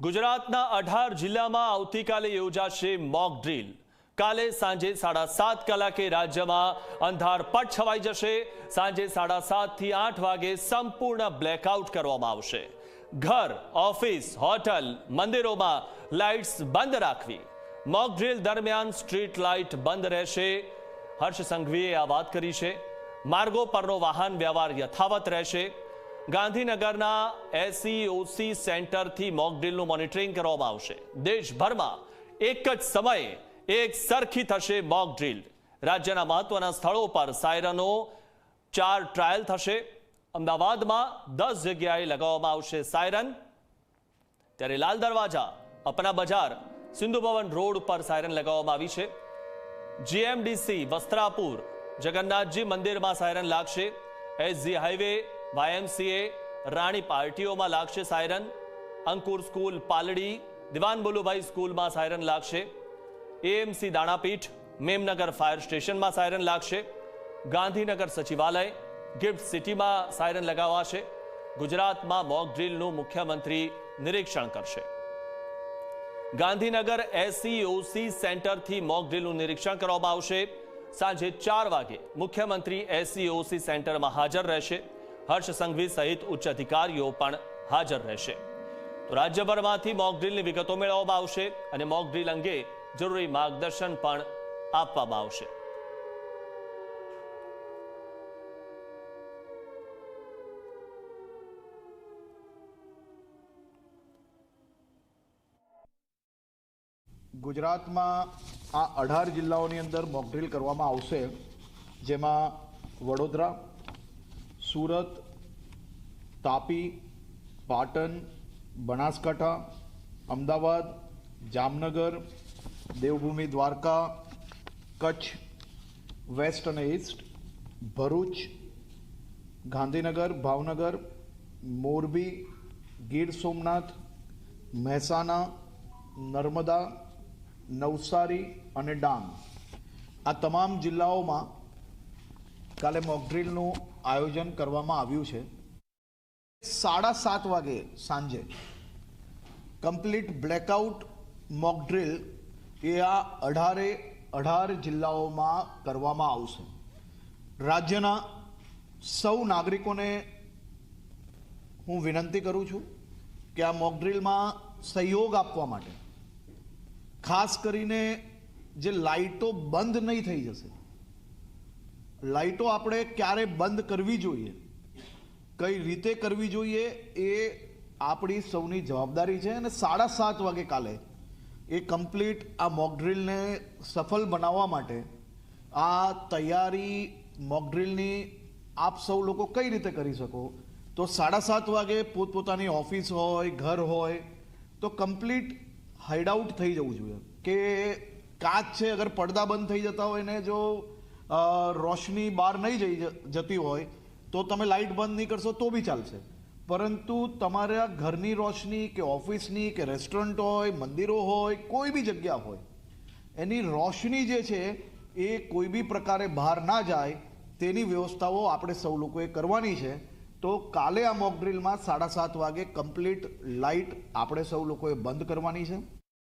ગુજરાતના અઢાર જિલ્લામાં આવતીકાલે યોજાશે મોક ડ્રીલ. કાલે સાંજે સાડા સાત કલાકે રાજ્યમાં અંધારપટ છવાઈ જશે. સાંજે સાડા સાતથી આઠ વાગે સંપૂર્ણ બ્લેકઆઉટ કરવામાં આવશે. ઘર, ઓફિસ, હોટલ, મંદિરોમાં લાઇટ્સ બંધ રાખવી. મોક ડ્રીલ દરમિયાન સ્ટ્રીટ લાઇટ બંધ રહેશે. હર્ષ સંઘવીએ આ વાત કરી છે. માર્ગો પરનો વાહન વ્યવહાર યથાવત રહેશે. ગાંધીનગરના એસસીઓસી સેન્ટરથી મોકડ્રીલનું મોનિટરિંગ કરવામાં આવશે. દેશભરમાં એક જ સમયે એક સરખી થશે મોકડ્રીલ રાજ્યના મહત્વના સ્થળો પર સાયરનો ચાર ટ્રાયલ થશે. અમદાવાદમાં દસ જગ્યાએ લગાવવામાં આવશે સાયરન. ત્યારે લાલ દરવાજા, અપના બજાર, સિંધુ ભવન રોડ પર સાયરન લગાવવામાં આવી છે. જીએમડીસી, વસ્ત્રાપુર, જગન્નાથજી મંદિરમાં સાયરન લાગશે. એસજી હાઈવે વાયએમસીએ રાણી પાર્ટીઓમાં લાગશે સાયરન અંકુર સ્કૂલ પાલડી, દિવાન બોલુભાઈ સ્કૂલમાં સાયરન લાગશે. એએમસી દાણાપીઠ, મેમનગર ફાયર સ્ટેશનમાં સાયરન લાગશે. ગાંધીનગર સચિવાલય, ગિફ્ટ સિટીમાં સાયરન લગાવાશે. ગુજરાતમાં મોક ડ્રીલનું મુખ્યમંત્રી નિરીક્ષણ કરશે. ગાંધીનગર એસઈઓસી સેન્ટરથી મોક ડ્રીલનું નિરીક્ષણ કરવામાં આવશે. સાંજે ચાર વાગે મુખ્યમંત્રી એસઈઓસી સેન્ટરમાં હાજર રહેશે. હર્ષ સંઘવી સહિત ઉચ્ચ અધિકારીઓ પણ હાજર રહેશે. તો રાજ્યભરમાંથી મોકડ્રીલની વિગતો મેળવવામાં આવશે અને મોકડ્રીલ અંગે જરૂરી માર્ગદર્શન પણ આપવામાં આવશે. ગુજરાતમાં આ અઢાર જિલ્લાઓની અંદર મોકડ્રીલ કરવામાં આવશે, જેમાં વડોદરા સુરત, તાપી, પાટણ, બનાસકાંઠા, અમદાવાદ, જામનગર, દેવભૂમિ, દ્વારકા, કચ્છ, વેસ્ટ અને ઈસ્ટ, ભરૂચ, ગાંધીનગર, ભાવનગર, મોરબી, ગીર સોમનાથ, મહેસાણા, નર્મદા, નવસારી અને ડાંગ. આ તમામ જિલ્લાઓમાં કાલે મોકડ્રીલનું આયોજન કરવામાં આવ્યું છે. સાડા સાત વાગે સાંજે કમ્પ્લીટ બ્લેકઆઉટ મોકડ્રીલ એ આ અઢારે, અઢાર જિલ્લાઓમાં કરવામાં આવશે. રાજ્યના સૌ નાગરિકોને હું વિનંતી કરું છું કે આ મોકડ્રીલમાં સહયોગ આપવા માટે, ખાસ કરીને જે લાઇટો બંધ નહીં થઈ જશે લાઇટો આપણે ક્યારે બંધ કરવી જોઈએ? કઈ રીતે કરવી જોઈએ એ આપણી સૌની જવાબદારી છે અને સાડા સાત વાગે કાલે એ કમ્પ્લીટ આ મોકડ્રીલને સફળ બનાવવા માટે આ તૈયારી મોકડ્રીલની આપ સૌ લોકો કઈ રીતે કરી શકો? તો સાડા સાત વાગે પોતપોતાની ઓફિસ હોય, ઘર હોય, તો કમ્પ્લીટ હાઈડ આઉટ થઈ જવું જોઈએ. કે કાચ છે, અગર પડદા બંધ થઈ જતા હોય ને જો રોશની બહાર નહીં જઈ જતી હોય, તો તમે લાઇટ બંધ નહીં કરશો તો બી ચાલશે. પરંતુ તમારા ઘરની રોશની કે ઓફિસની કે રેસ્ટોરન્ટ હોય, મંદિરો હોય, કોઈ બી જગ્યા હોય, એની રોશની જે છે એ કોઈ બી પ્રકારે બહાર ના જાય, તેની વ્યવસ્થાઓ આપણે સૌ લોકોએ કરવાની છે. તો કાલે આ મોકડ્રીલમાં સાડા સાત વાગે કમ્પ્લીટ લાઇટ આપણે સૌ લોકોએ બંધ કરવાની છે.